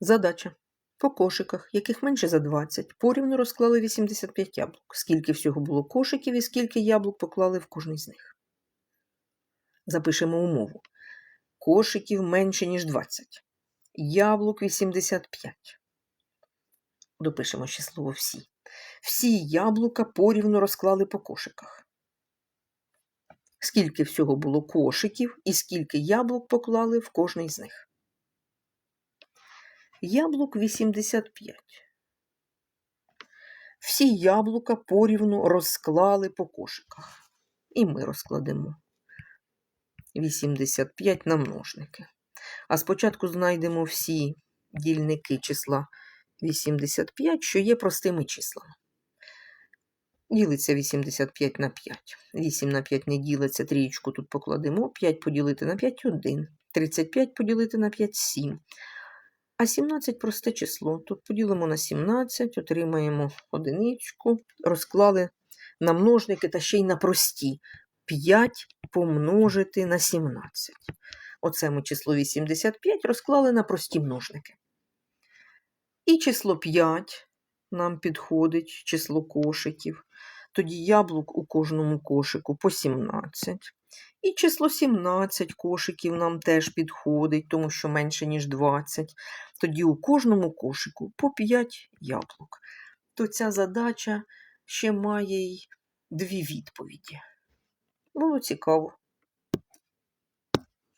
Задача. По кошиках, яких менше за 20, порівну розклали 85 яблук. Скільки всього було кошиків і скільки яблук поклали в кожний з них. Запишемо умову. Кошиків менше, ніж 20. Яблук 85. Допишемо ще слово всі. Всі яблука порівну розклали по кошиках. Скільки всього було кошиків і скільки яблук поклали в кожний з них. Яблук 85. Всі яблука порівну розклали по кошиках. І ми розкладемо 85 на множники. А спочатку знайдемо всі дільники числа 85, що є простими числами. Ділиться 85 на 5. 8 на 5 не ділиться, трієчку тут покладемо. 5 поділити на 5 – 1. 35 поділити на 5 – 7. А 17 просте число. Тут поділимо на 17, отримаємо одиничку, розклали на множники та ще й на прості. 5 помножити на 17. Оце ми число 85 розклали на прості множники. І число 5 нам підходить, число кошиків. Тоді яблук у кожному кошику по 17. І число 17 кошиків нам теж підходить, тому що менше, ніж 20. Тоді у кожному кошику по 5 яблук. То ця задача ще має й дві відповіді. Було цікаво.